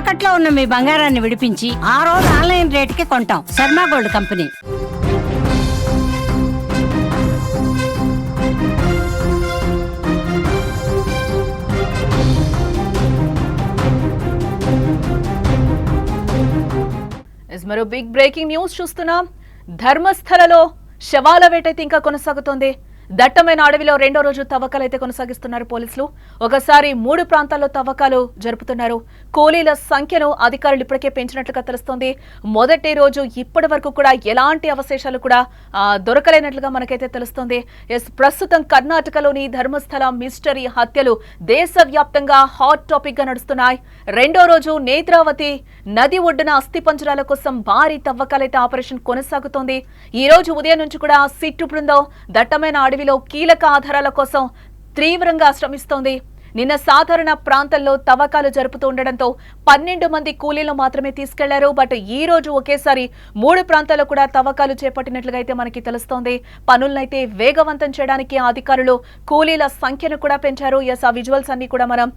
తాకట్లో ఉన్న మీ బంగారాన్ని విడిపించి ఆ రోజు ఆన్లైన్ రేటుకి కొంటాం. Sharma gold company. మరో బిగ్ బ్రేకింగ్ న్యూస్ చూస్తున్నాం. ధర్మస్థలలో శవాల వేటైతే ఇంకా కొనసాగుతోంది. దట్టమైన అడవిలో రెండో రోజు తవ్వకాలు అయితే కొనసాగిస్తున్నారు పోలీసులు. ఒకసారి మూడు ప్రాంతాల్లో తవ్వకాలు జరుపుతున్నారు. కూలీల సంఖ్యను అధికారులు ఇప్పటికే పెంచినట్లుగా తెలుస్తోంది. మొదటి రోజు ఇప్పటి వరకు కూడా ఎలాంటి అవశేషాలు కూడా దొరకలేనట్లుగా మనకైతే తెలుస్తోంది. ఎస్ ప్రస్తుతం కర్ణాటకలోని ధర్మస్థల మిస్టరీ హత్యలు దేశవ్యాప్తంగా హాట్ టాపిక్గా నడుస్తున్నాయి. రెండో రోజు నేత్రావతి నది ఒడ్డున అస్థిపంజరాల కోసం భారీ తవ్వకాలైతే ఆపరేషన్ కొనసాగుతోంది. ఈ రోజు ఉదయం నుంచి కూడా సిట్టు బృందం దట్టమైన అడవి అడవిలో కీలక ఆధారాల కోసం తీవ్రంగా శ్రమిస్తోంది. నిన్న సాధారణ ప్రాంతాల్లో తవ్వకాలు జరుపుతూ ఉండడంతో పన్నెండు మంది కూలీలు మాత్రమే తీసుకెళ్ళారు. బట్ ఈ రోజు ఒకేసారి మూడు ప్రాంతాల్లో కూడా తవ్వకాలు చేపట్టినట్లుగా అయితే మనకి తెలుస్తోంది. పనులనైతే వేగవంతం చేయడానికి అధికారులు కూలీల సంఖ్యను కూడా పెంచారు. ఎస్ ఆ విజువల్స్ అన్ని కూడా మనం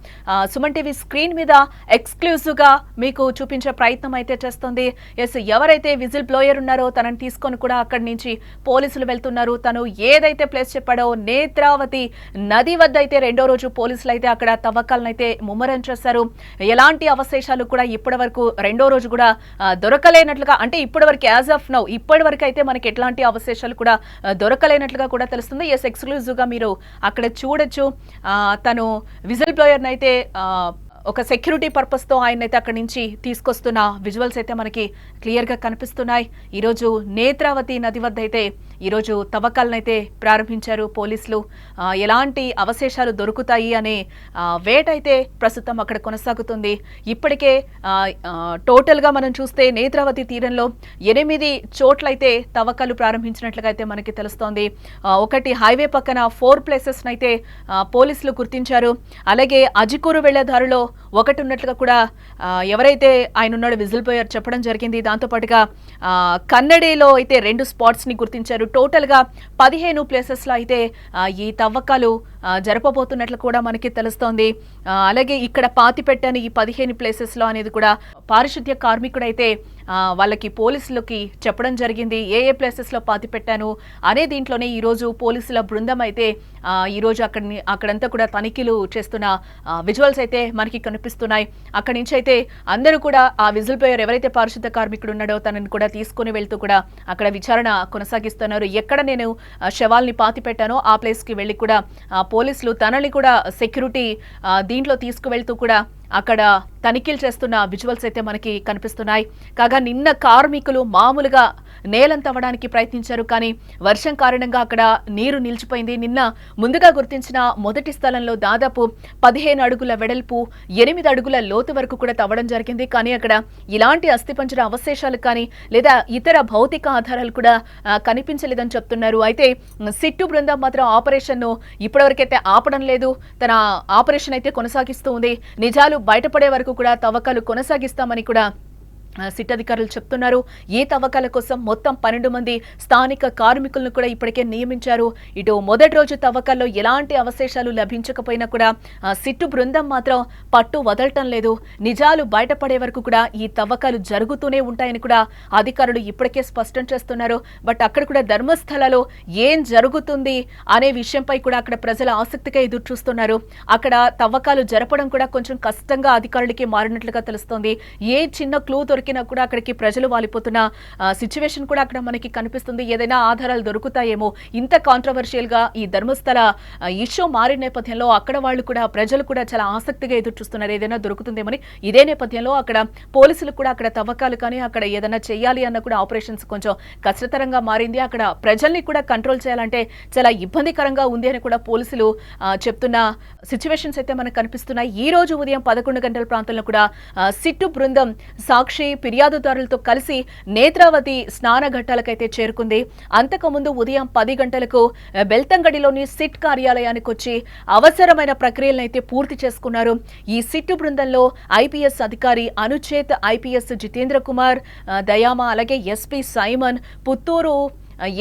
సుమన్ టీవీ స్క్రీన్ మీద ఎక్స్క్లూజివ్గా మీకు చూపించే ప్రయత్నం అయితే చేస్తుంది. ఎస్ ఎవరైతే విజిల్ బ్లోయర్ ఉన్నారో తనని తీసుకొని కూడా అక్కడి నుంచి పోలీసులు వెళ్తున్నారు. తను ఏదైతే ప్లేస్ చెప్పాడో నేత్రావతి నది వద్ద అయితే రెండో రోజు పోలీసులు అయితే అక్కడ తవ్వకాలను అయితే ముమ్మరం చేశారు. ఎలాంటి అవశేషాలు కూడా ఇప్పటి వరకు రెండో రోజు కూడా దొరకలేనట్లుగా అంటే ఇప్పటి వరకు యాజ్ ఆఫ్ నౌ ఇప్పటి వరకు అయితే మనకి ఎట్లాంటి అవశేషాలు కూడా దొరకలేనట్లుగా కూడా తెలుస్తుంది. ఎస్ ఎక్స్క్లూజివ్గా మీరు అక్కడ చూడొచ్చు. తను విజిల్ బ్లోయర్ని అయితే ఒక సెక్యూరిటీ పర్పస్తో ఆయన అయితే అక్కడి నుంచి తీసుకొస్తున్న విజువల్స్ అయితే మనకి క్లియర్గా కనిపిస్తున్నాయి. ఈరోజు నేత్రావతి నది వద్ద అయితే ఈరోజు తవ్వకాలనైతే ప్రారంభించారు పోలీసులు. ఎలాంటి అవశేషాలు దొరుకుతాయి అనే వేట అయితే ప్రస్తుతం అక్కడ కొనసాగుతుంది. ఇప్పటికే టోటల్గా టోటల్గా మనం చూస్తే నేత్రావతి తీరంలో ఎనిమిది చోట్లయితే తవ్వకాలు ప్రారంభించినట్లుగా అయితే మనకి తెలుస్తోంది. ఒకటి హైవే పక్కన ఫోర్ ప్లేసెస్ని అయితే పోలీసులు గుర్తించారు. అలాగే అజికూరు వెళ్ళే దారిలో ఒకటి ఉన్నట్లుగా కూడా ఎవరైతే ఆయన ఉన్నాడో విజిల్ పోయారు చెప్పడం జరిగింది. దాంతోపాటుగా ఆ, కన్నడిలో అయితే రెండు స్పాట్స్ని గుర్తించారు. టోటల్గా పదిహేను ప్లేసెస్లో అయితే ఈ తవ్వకాలు జరపబోతున్నట్లు కూడా మనకి తెలుస్తోంది. అలాగే ఇక్కడ పాతి పెట్టని ఈ పదిహేను ప్లేసెస్లో అనేది కూడా పారిశుద్ధ్య కార్మికుడైతే వాళ్ళకి పోలీసులకి చెప్పడం జరిగింది. ఏ ఏ ప్లేసెస్లో పాతి పెట్టాను అనే దీంట్లోనే ఈరోజు పోలీసుల బృందం అయితే ఈరోజు అక్కడ అక్కడంతా కూడా తనిఖీలు చేస్తున్న విజువల్స్ అయితే మనకి కనిపిస్తున్నాయి. అక్కడి నుంచి అయితే అందరూ కూడా ఆ విజిల్ ప్లేయర్ ఎవరైతే పారిశుద్ధ కార్మికుడు ఉన్నాడో తనని కూడా తీసుకొని వెళ్తూ కూడా అక్కడ విచారణ కొనసాగిస్తున్నారు. ఎక్కడ నేను శవాల్ని పాతి పెట్టానో ఆ ప్లేస్కి వెళ్ళి కూడా పోలీసులు తనని కూడా సెక్యూరిటీ దీంట్లో తీసుకువెళ్తూ కూడా అక్కడ తనిఖీలు చేస్తున్న విజువల్స్ అయితే మనకి కనిపిస్తున్నాయి. కాగా నిన్న కార్మికులు మామూలుగా నేలంతవ్వడానికి ప్రయత్నించారు కానీ వర్షం కారణంగా అక్కడ నీరు నిలిచిపోయింది. నిన్న ముందుగా గుర్తించిన మొదటి స్థలంలో దాదాపు పదిహేను అడుగుల వెడల్పు ఎనిమిది అడుగుల లోతు వరకు కూడా తవ్వడం జరిగింది. కానీ అక్కడ ఇలాంటి అస్థిపంజర అవశేషాలు కానీ లేదా ఇతర భౌతిక ఆధారాలు కూడా కనిపించలేదని చెప్తున్నారు. అయితే సిట్టు బృందం మాత్రం ఆపరేషన్ను ఇప్పటివరకైతే ఆపడం లేదు. తన ఆపరేషన్ అయితే కొనసాగిస్తూ ఉంది. నిజాలు బయటపడే వరకు కూడా తవ్వకాలు కొనసాగిస్తామని కూడా సిట్ అధికారులు చెప్తున్నారు. ఈ తవ్వకాల కోసం మొత్తం పన్నెండు మంది స్థానిక కార్మికులను కూడా ఇప్పటికే నియమించారు. ఇటు మొదటి రోజు తవ్వకాల్లో ఎలాంటి అవశేషాలు లభించకపోయినా కూడా సిట్టు బృందం మాత్రం పట్టు వదలటం లేదు. నిజాలు బయటపడే వరకు కూడా ఈ తవ్వకాలు జరుగుతూనే ఉంటాయని కూడా అధికారులు ఇప్పటికే స్పష్టం చేస్తున్నారు. బట్ అక్కడ కూడా ధర్మస్థలలో ఏం జరుగుతుంది అనే విషయంపై కూడా అక్కడ ప్రజలు ఆసక్తిగా ఎదురు చూస్తున్నారు అక్కడ తవ్వకాలు జరపడం కూడా కొంచెం కష్టంగా అధికారులకి మారినట్లుగా తెలుస్తోంది. ఏ చిన్న క్లూ దొరికినా కూడా అక్కడికి ప్రజలు వాలిపోతున్న సిచ్యువేషన్ కూడా అక్కడ మనకి కనిపిస్తుంది. ఏదైనా ఆధారాలు దొరుకుతాయేమో. ఇంత కాంట్రవర్షియల్గా ఈ ధర్మస్థల ఇష్యూ మారిన నేపథ్యంలో అక్కడ వాళ్ళు కూడా ప్రజలు కూడా చాలా ఆసక్తిగా ఎదురు చూస్తున్నారు. ఏదైనా దొరుకుతుందేమని. ఇదే నేపథ్యంలో అక్కడ పోలీసులు కూడా అక్కడ తవ్వకాలు కానీ అక్కడ ఏదైనా చేయాలి అన్న కూడా ఆపరేషన్స్ కొంచెం కష్టతరంగా మారింది. అక్కడ ప్రజల్ని కూడా కంట్రోల్ చేయాలంటే చాలా ఇబ్బందికరంగా ఉంది అని కూడా పోలీసులు చెప్తున్న సిచ్యువేషన్స్ అయితే మనకు కనిపిస్తున్నాయి. ఈ రోజు ఉదయం పదకొండు గంటల ప్రాంతంలో కూడా సిట్టు బృందం సాక్షి ఫిర్యాదుదారులతో కలిసి నేత్రావతి స్నాన ఘట్టాలకైతే చేరుకుంది. అంతకుముందు ఉదయం పది గంటలకు బెల్తంగడిలోని సిట్ కార్యాలయానికి వచ్చి అవసరమైన ప్రక్రియలను అయితే పూర్తి చేసుకున్నారు. ఈ సిట్టు బృందంలో ఐపీఎస్ అధికారి అనుచేత్ ఐపీఎస్ జితేంద్ర కుమార్ దయామ అలాగే SP Simon Puttur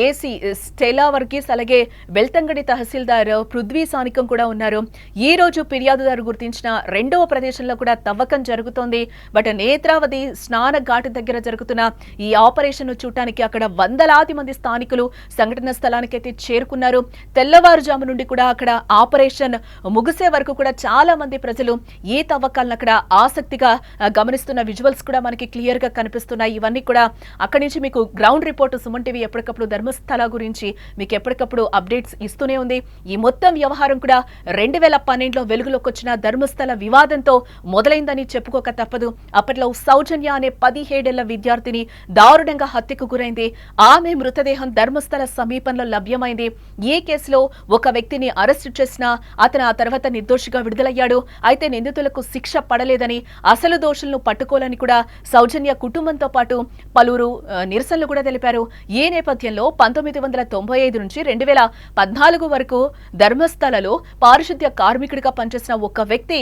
AC Stella Varghese అలాగే బెల్తంగడి తహసీల్దార్ పృథ్వీ సానికం కూడా ఉన్నారు. ఈ రోజు ఫిర్యాదుదారు గుర్తించిన రెండవ ప్రదేశంలో కూడా తవ్వకం జరుగుతోంది. బట్ నేత్రావతి స్నాన ఘాటు దగ్గర జరుగుతున్న ఈ ఆపరేషన్ చూడటానికి అక్కడ వందలాది మంది స్థానికులు సంఘటన స్థలానికి అయితే చేరుకున్నారు. తెల్లవారుజాము నుండి కూడా అక్కడ ఆపరేషన్ ముగిసే వరకు కూడా చాలా మంది ప్రజలు ఈ తవ్వకాలను అక్కడ ఆసక్తిగా గమనిస్తున్న విజువల్స్ కూడా మనకి క్లియర్గా కనిపిస్తున్నాయి. ఇవన్నీ కూడా అక్కడి నుంచి మీకు గ్రౌండ్ రిపోర్ట్ సుమన్ టీవీ ఎప్పటికప్పుడు ధర్మస్థల గురించి మీకు ఎప్పటికప్పుడు అప్డేట్స్ ఇస్తూనే ఉంది. ఈ మొత్తం వ్యవహారం కూడా రెండు వేల పన్నెండులో వెలుగులోకి వచ్చిన ధర్మస్థల వివాదంతో మొదలైందని చెప్పుకోక తప్పదు. అప్పట్లో సౌజన్య అనే పదిహేడేళ్ళ విద్యార్థిని దారుణంగా హత్యకు గురైంది. ఆమె మృతదేహం ధర్మస్థల సమీపంలో లభ్యమైంది. ఈ కేసులో ఒక వ్యక్తిని అరెస్టు చేసిన అతను ఆ తర్వాత నిర్దోషిగా విడుదలయ్యాడు. అయితే నిందితులకు శిక్ష పడలేదని అసలు దోషులను పట్టుకోవాలని కూడా సౌజన్య కుటుంబంతో పాటు పలువురు నిరసనలు కూడా తెలిపారు. ఈ నేపథ్యంలో పంతొమ్మిది వందల తొంభై ఐదు నుంచి రెండు వేల పద్నాలుగు వరకు ధర్మస్థలలో పారిశుద్ధ్య కార్మికుడిగా పనిచేసిన ఒక వ్యక్తి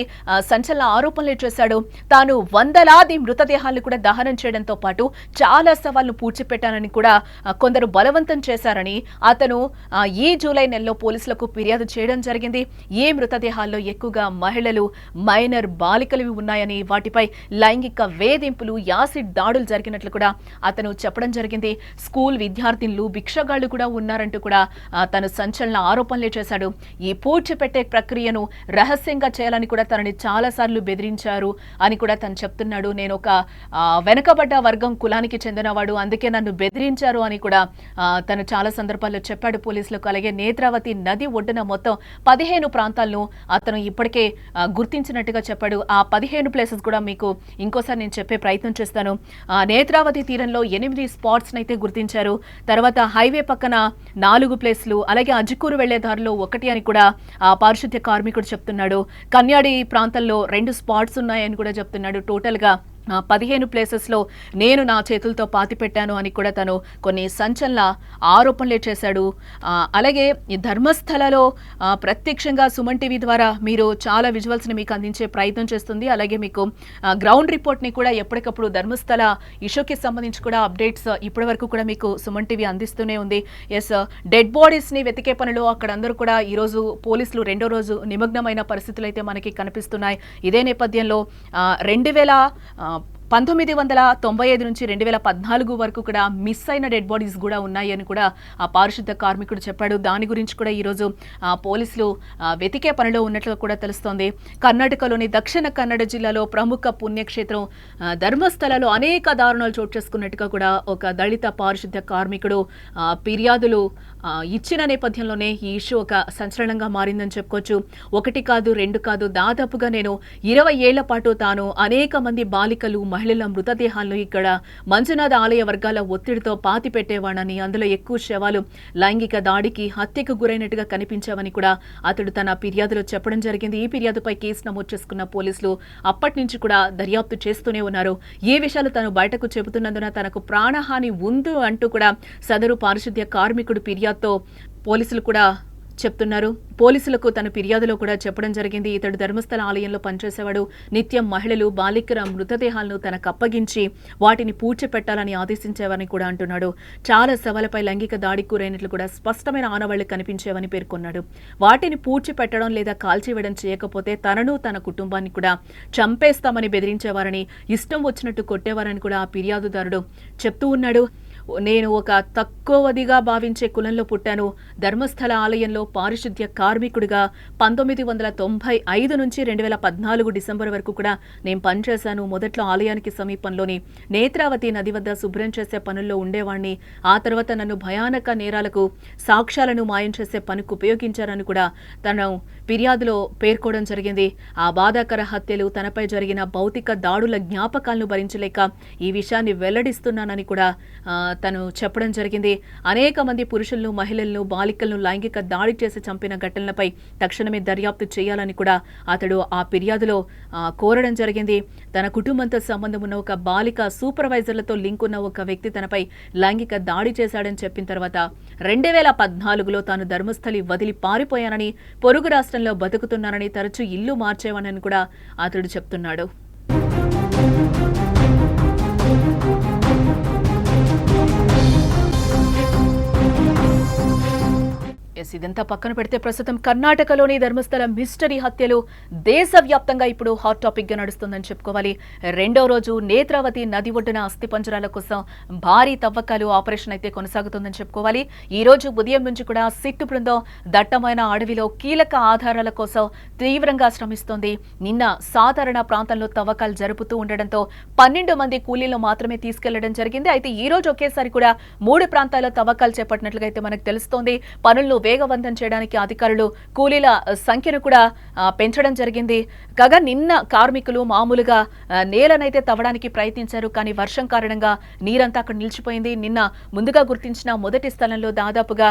సంచలన ఆరోపణలు చేశాడు. తాను వందలాది మృతదేహాలను కూడా దహనం చేయడంతో పాటు చాలా సవాళ్ళు పూడ్చిపెట్టానని కూడా కొందరు బలవంతం చేశారని అతను ఈ జూలై నెలలో పోలీసులకు ఫిర్యాదు చేయడం జరిగింది. ఈ మృతదేహాల్లో ఎక్కువగా మహిళలు మైనర్ బాలికలు ఉన్నాయని వాటిపై లైంగిక వేధింపులు యాసిడ్ దాడులు జరిగినట్లు కూడా అతను చెప్పడం జరిగింది. స్కూల్ విద్యార్థినులు భిక్షగాళ్ళు కూడా ఉన్నారంటూ కూడా తను సంచలన ఆరోపణలే చేశాడు. ఈ పూడ్చిపెట్టే ప్రక్రియను రహస్యంగా చేయాలని కూడా తనని చాలా సార్లు బెదిరించారు అని కూడా తను చెప్తున్నాడు. నేను ఒక వెనకబడ్డ వర్గం కులానికి చెందినవాడు అందుకే నన్ను బెదిరించారు అని కూడా తను చాలా సందర్భాల్లో చెప్పాడు పోలీసులకు. అలాగే నేత్రావతి నది ఒడ్డున మొత్తం పదిహేను ప్రాంతాలను అతను ఇప్పటికే గుర్తించినట్టుగా చెప్పాడు. ఆ పదిహేను ప్లేసెస్ కూడా మీకు ఇంకోసారి నేను చెప్పే ప్రయత్నం చేస్తాను. నేత్రావతి తీరంలో ఎనిమిది స్పాట్స్ అయితే గుర్తించారు. తర్వాత హైవే పక్కన నాలుగు ప్లేస్లు అలాగే అజికూరు వెళ్ళే దారిలో ఒకటి అని కూడా ఆ పారిశుద్ధ్య కార్మికుడు చెప్తున్నాడు. కన్యాడి ప్రాంతంలో రెండు స్పాట్స్ ఉన్నాయని కూడా చెప్తున్నాడు. టోటల్గా పదిహేను ప్లేసెస్లో నేను నా చేతులతో పాతి పెట్టాను అని కూడా తను కొన్ని సంచలన ఆరోపణలే చేశాడు. అలాగే ఈ ధర్మస్థలలో ప్రత్యక్షంగా సుమన్ టీవీ ద్వారా మీరు చాలా విజువల్స్ని మీకు అందించే ప్రయత్నం చేస్తుంది. అలాగే మీకు గ్రౌండ్ రిపోర్ట్ని కూడా ఎప్పటికప్పుడు ధర్మస్థల ఇష్యూకి సంబంధించి కూడా అప్డేట్స్ ఇప్పటి వరకు కూడా మీకు సుమన్ టీవీ అందిస్తూనే ఉంది. ఎస్ డెడ్ బాడీస్ని వెతికే పనిలో అక్కడ అందరూ కూడా ఈరోజు పోలీసులు రెండో రోజు నిమగ్నమైన పరిస్థితులు అయితే మనకి కనిపిస్తున్నాయి. ఇదే నేపథ్యంలో రెండు వేల పంతొమ్మిది వందల తొంభై ఐదు నుంచి రెండు వేల పద్నాలుగు వరకు కూడా మిస్ అయిన డెడ్ బాడీస్ కూడా ఉన్నాయి అని కూడా ఆ పారిశుద్ధ కార్మికుడు చెప్పాడు. దాని గురించి కూడా ఈరోజు ఆ, పోలీసులు వెతికే పనిలో ఉన్నట్లు కూడా తెలుస్తోంది. కర్ణాటకలోని దక్షిణ కన్నడ జిల్లాలో ప్రముఖ పుణ్యక్షేత్రం ఆ, అనేక దారుణాలు చోటు చేసుకున్నట్టుగా కూడా ఒక దళిత పారిశుద్ధ కార్మికుడు ఫిర్యాదులు ఇచ్చిన నేపథ్యంలోనే ఈ ఇష్యూ ఒక సంచలనంగా మారిందని చెప్పుకోవచ్చు. ఒకటి కాదు రెండు కాదు దాదాపుగా నేను ఇరవై ఏళ్ళ పాటు తాను అనేక మంది బాలికలు మహిళల మృతదేహాలను ఇక్కడ మంజునాథ ఆలయ వర్గాల ఒత్తిడితో పాతి పెట్టేవాడని అందులో ఎక్కువ శవాలు లైంగిక దాడికి హత్యకు గురైనట్టుగా కనిపించావని కూడా అతడు తన ఫిర్యాదులో చెప్పడం జరిగింది. ఈ ఫిర్యాదుపై కేసు నమోదు చేసుకున్న పోలీసులు అప్పటి నుంచి కూడా దర్యాప్తు చేస్తూనే ఉన్నారు. ఏ విషయాలు తను బయటకు చెబుతున్నందున తనకు ప్రాణహాని ఉంది అంటూ కూడా సదరు పారిశుద్ధ్య కార్మికుడు ఫిర్యాదుతో పోలీసులు కూడా చెప్తున్నారు. పోలీసులకు తన ఫిర్యాదులో కూడా చెప్పడం జరిగింది. ఇతడు ధర్మస్థల ఆలయంలో పనిచేసేవాడు. నిత్యం మహిళలు బాలికల మృతదేహాలను తనకు అప్పగించి వాటిని పూడ్చిపెట్టాలని ఆదేశించేవని కూడా అంటున్నాడు. చాలా సవాలపై లైంగిక దాడి కూరైనట్లు కూడా స్పష్టమైన ఆనవాళ్ళు కనిపించేవని పేర్కొన్నాడు. వాటిని పూడ్చిపెట్టడం లేదా కాల్చివేయడం చేయకపోతే తనను తన కుటుంబాన్ని కూడా చంపేస్తామని బెదిరించేవారని ఇష్టం వచ్చినట్టు కొట్టేవారని కూడా ఆ ఫిర్యాదుదారుడు చెప్తూ ఉన్నాడు. నేను ఒక తక్కువదిగా భావించే కులంలో పుట్టాను. ధర్మస్థల ఆలయంలో పారిశుద్ధ్య కార్మికుడిగా పంతొమ్మిది వందల తొంభై ఐదు నుంచి రెండు వేల పద్నాలుగు డిసెంబర్ వరకు కూడా నేను పనిచేశాను. మొదట్లో ఆలయానికి సమీపంలోని నేత్రావతి నది వద్ద శుభ్రం చేసే పనుల్లో ఉండేవాణ్ణి. ఆ తర్వాత నన్ను భయానక నేరాలకు సాక్ష్యాలను మాయం చేసే పనికి ఉపయోగించారని కూడా తను ఫిర్యాదులో పేర్కోవడం జరిగింది. ఆ బాధాకర హత్యలు తనపై జరిగిన భౌతిక దాడుల జ్ఞాపకాలను భరించలేక ఈ విషయాన్ని వెల్లడిస్తున్నానని కూడా తను చెప్పడం జరిగింది. అనేక మంది పురుషులను మహిళలను బాలికలను లైంగిక దాడి చేసి చంపిన ఘటనలపై తక్షణమే దర్యాప్తు చేయాలని కూడా అతడు ఆ ఫిర్యాదులో కోరడం జరిగింది. తన కుటుంబంతో సంబంధం ఉన్న ఒక బాలిక సూపర్వైజర్లతో లింక్ ఉన్న ఒక వ్యక్తి తనపై లైంగిక దాడి చేశాడని చెప్పిన తర్వాత రెండు వేల పద్నాలుగులో తాను ధర్మస్థలి వదిలి పారిపోయానని పొరుగు రాష్ట్రం రాష్ట్రంలో బతుకుతున్నానని తరచూ ఇల్లు మార్చేవానని కూడా అతడు చెప్తున్నాడు. ఎస్ ఇదంతా పక్కన పెడితే ప్రస్తుతం కర్ణాటకలోని ధర్మస్థల మిస్టరీ హత్యలు దేశవ్యాప్తంగా ఇప్పుడు హాట్ టాపిక్గా నడుస్తుందని చెప్పుకోవాలి. రెండో రోజు నేత్రావతి నది ఒడ్డున అస్థిపంజరాల కోసం భారీ తవ్వకాలు ఆపరేషన్ అయితే కొనసాగుతుందని చెప్పుకోవాలి. ఈ రోజు ఉదయం నుంచి కూడా సిట్టు బృందం దట్టమైన అడవిలో కీలక ఆధారాల కోసం తీవ్రంగా శ్రమిస్తోంది. నిన్న సాధారణ ప్రాంతంలో తవ్వకాలు జరుపుతూ ఉండడంతో పన్నెండు మంది కూలీలు మాత్రమే తీసుకెళ్ళడం జరిగింది. అయితే ఈ రోజు ఒకేసారి కూడా మూడు ప్రాంతాల్లో తవ్వకాలు చేపట్టినట్లుగా అయితే మనకు తెలుస్తోంది. పనులను వేగవంతం చేయడానికి అధికారులు కూలీల సంఖ్యను కూడా పెంచడం జరిగింది. కాగా నిన్న కార్మికులు మామూలుగా నేలనైతే తవ్వడానికి ప్రయత్నించారు కానీ వర్షం కారణంగా నీరంతా అక్కడ నిలిచిపోయింది. నిన్న ముందుగా గుర్తించిన మొదటి స్థలంలో దాదాపుగా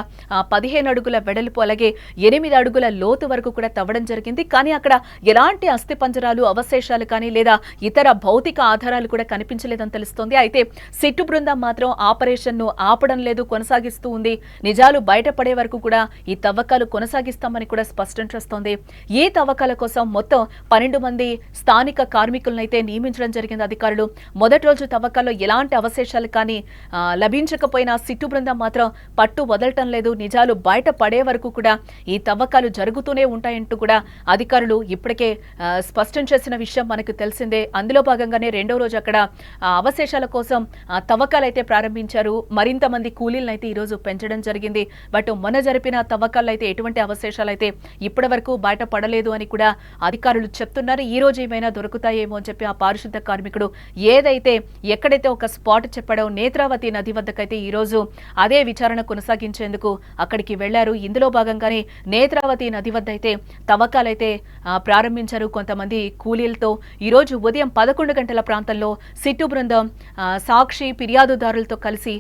పదిహేను అడుగుల వెడల్పు అలాగే ఎనిమిది అడుగుల లోతు వరకు కూడా తవ్వడం జరిగింది. కానీ అక్కడ ఎలాంటి అస్థిపంజరాలు అవశేషాలు కానీ లేదా ఇతర భౌతిక ఆధారాలు కూడా కనిపించలేదని తెలుస్తోంది. అయితే సిట్టు బృందం మాత్రం ఆపరేషన్ను ఆపడం లేదు కొనసాగిస్తూ ఉంది. నిజాలు బయటపడే వరకు కూడా ఈ తవ్వకాలు కొనసాగిస్తామని కూడా స్పష్టం చేస్తోంది. ఈ తవ్వకాల కోసం మొత్తం పన్నెండు మంది స్థానిక కార్మికులనైతే నియమించడం జరిగింది అధికారులు. మొదటి రోజు తవ్వకాల్లో ఎలాంటి అవశేషాలు కానీ లభించకపోయినా సిట్టు బృందం మాత్రం పట్టు వదలటం లేదు. నిజాలు బయట పడే వరకు కూడా ఈ తవ్వకాలు జరుగుతూనే ఉంటాయంటూ కూడా అధికారులు ఇప్పటికే స్పష్టం చేసిన విషయం మనకు తెలిసిందే. అందులో భాగంగానే రెండో రోజు అక్కడ ఆ, అవశేషాల కోసం తవ్వకాలు అయితే ప్రారంభించారు. మరింత మంది కూలీలను అయితే ఈరోజు పెంచడం జరిగింది. బట్ మొన్న జరిపిన తవ్వకాల్లో అయితే ఎటువంటి అవశేషాలు అయితే ఇప్పటి వరకు బయటపడలేదు అని కూడా అధికారులు చెప్తున్నారు. ఈ రోజు ఏమైనా దొరుకుతాయేమో అని చెప్పి ఆ పారిశుద్ధ కార్మికుడు ఏదైతే ఎక్కడైతే ఒక స్పాట్ చెప్పాడో నేత్రావతి నది వద్దకైతే ఈ రోజు అదే విచారణ కొనసాగించేందుకు అక్కడికి వెళ్ళారు ఇందులో భాగంగానే నేత్రావతి నది వద్ద అయితే తవ్వకాలైతే ప్రారంభించారు కొంతమంది కూలీలతో. ఈ రోజు ఉదయం పదకొండు గంటల ప్రాంతంలో సిట్టు బృందం సాక్షి ఫిర్యాదుదారులతో కలిసి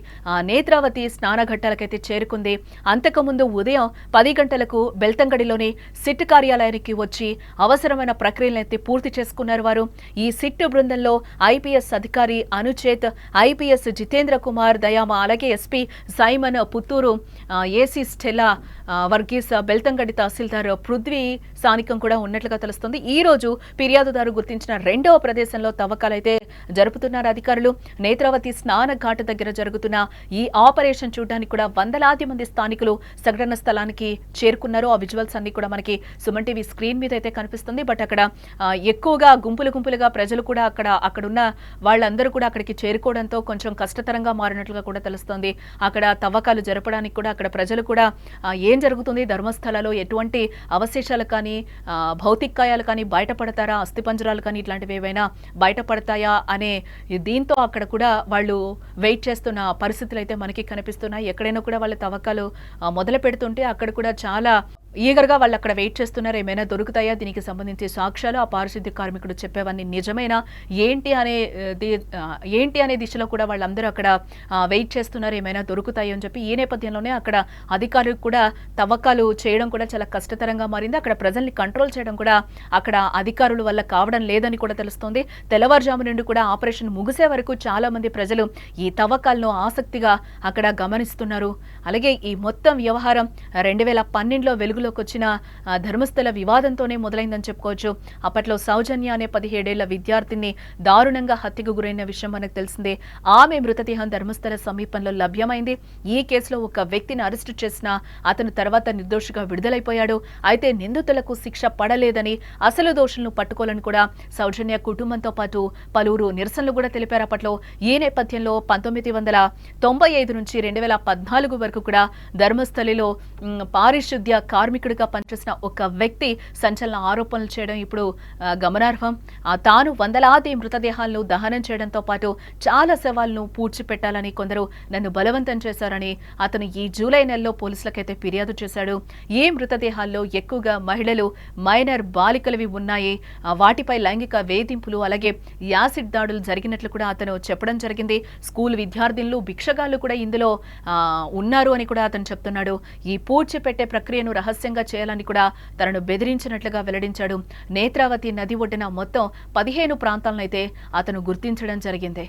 నేత్రావతి స్నానఘట్టాలకైతే చేరుకుంది. అంతకుముందు ఉదయం పది గంటలకు బెల్తంగడిలోని సిట్ కార్యాలయానికి వచ్చి అవసరమైన ప్రక్రియలను అయితే పూర్తి చేసుకున్నారు వారు. ఈ సిట్ బృందంలో ఐపీఎస్ అధికారి అనుచేత్ ఐపీఎస్ జితేంద్ర కుమార్ దయామ అలాగే SP Simon Puttur AC Stella Varghese Belthangady తహసీల్దార్ పృథ్వీ స్థానికం కూడా ఉన్నట్లుగా తెలుస్తుంది. ఈ రోజు ఫిర్యాదుదారు గుర్తించిన రెండవ ప్రదేశంలో తవ్వకాలైతే జరుపుతున్నారు అధికారులు. నేత్రావతి స్నాన ఘాట్ దగ్గర జరుగుతున్న ఈ ఆపరేషన్ చూడడానికి కూడా వందలాది మంది స్థానికులు సంఘటన స్థలానికి చేరుకున్నారు ఆ విజువల్స్ అన్ని కూడా మనకి సుమన్ టీవీ స్క్రీన్ మీద అయితే కనిపిస్తుంది. బట్ అక్కడ ఎక్కువగా గుంపులు గుంపులుగా ప్రజలు కూడా అక్కడ అక్కడున్న వాళ్ళందరూ కూడా అక్కడికి చేరుకోవడంతో కొంచెం కష్టతరంగా మారినట్లుగా కూడా తెలుస్తోంది. అక్కడ తవ్వకాలు జరపడానికి కూడా అక్కడ ప్రజలు కూడా ఏం జరుగుతుంది ధర్మస్థలాలో ఎటువంటి అవశేషాలు కానీ భౌతికాయాలు కానీ బయటపడతారా అస్థిపంజరాలు కానీ ఇట్లాంటివి ఏవైనా బయటపడతాయా అనే దీంతో అక్కడ కూడా వాళ్ళు వెయిట్ చేస్తున్న పరిస్థితులు అయితే మనకి కనిపిస్తున్నాయి. ఎక్కడైనా కూడా వాళ్ళ తవ్వకాలు మొదలు మొదలు పెడుతుంటే అక్కడ కూడా చాలా ఈగర్గా వాళ్ళు అక్కడ వెయిట్ చేస్తున్నారు. ఏమైనా దొరుకుతాయా? దీనికి సంబంధించి సాక్ష్యాలు ఆ పారిశుద్ధ్య కార్మికుడు చెప్పేవన్నీ నిజమేనా? ఏంటి అనే ఏంటి అనే దిశలో కూడా వాళ్ళందరూ అక్కడ వెయిట్ చేస్తున్నారు. ఏమైనా దొరుకుతాయి అని చెప్పి ఈ నేపథ్యంలోనే అక్కడ అధికారులు కూడా తవ్వకాలు చేయడం కూడా చాలా కష్టతరంగా మారింది. అక్కడ ప్రజల్ని కంట్రోల్ చేయడం కూడా అక్కడ అధికారుల వల్ల కావడం లేదని కూడా తెలుస్తోంది. తెల్లవారుజాము నుండి కూడా ఆపరేషన్ ముగిసే వరకు చాలా మంది ప్రజలు ఈ తవ్వకాలను ఆసక్తిగా అక్కడ గమనిస్తున్నారు. అలాగే ఈ మొత్తం వ్యవహారం రెండు వేల పన్నెండులో వెలుగు వెలుగులోకి వచ్చిన ధర్మస్థల వివాదంతోనే మొదలైందని చెప్పుకోవచ్చు. అప్పట్లో సౌజన్య అనే పదిహేడేళ్ళ విద్యార్థిని దారుణంగా హత్యకు గురైన విషయం మనకు తెలిసిందే. ఆమె మృతదేహం ధర్మస్థల సమీపంలో లభ్యమైంది. ఈ కేసులో ఒక వ్యక్తిని అరెస్టు చేసిన అతను తర్వాత నిర్దోషిగా విడుదలైపోయాడు. అయితే నిందితులకు శిక్ష పడలేదని అసలు దోషులను పట్టుకోవాలని కూడా సౌజన్య కుటుంబంతో పాటు పలువురు నిరసనలు కూడా తెలిపారు. అప్పట్లో ఈ నేపథ్యంలో పంతొమ్మిది వందల తొంభై ఐదు నుంచి రెండు వేల పద్నాలుగు వరకు కూడా ధర్మస్థలిలో పారిశుద్ధ్య కార్ కార్మికుడిగా పనిచేసిన ఒక వ్యక్తి సంచలన ఆరోపణలు చేయడం ఇప్పుడు గమనార్హం. తాను వందలాది మృతదేహాలను దహనం చేయడంతో పాటు చాలా శవాలను పూడ్చిపెట్టాలని కొందరు నన్ను బలవంతం చేశారని అతను ఈ జూలై నెలలో పోలీసులకైతే ఫిర్యాదు చేశాడు. ఈ మృతదేహాల్లో ఎక్కువగా మహిళలు మైనర్ బాలికలవి ఉన్నాయి వాటిపై లైంగిక వేధింపులు అలాగే యాసిడ్ దాడులు జరిగినట్లు కూడా అతను చెప్పడం జరిగింది. స్కూల్ విద్యార్థినులు భిక్షగాళ్ళు కూడా ఇందులో ఆ, ఉన్నారు అని కూడా అతను చెప్తున్నాడు. ఈ పూడ్చిపెట్టే ప్రక్రియను ఆలస్యంగా చేయాలని కూడా తనను బెదిరించినట్లుగా వెల్లడించాడు. నేత్రావతి నది ఒడ్డున మొత్తం పదిహేను ప్రాంతాలను అయితే అతను గుర్తించడం జరిగింది.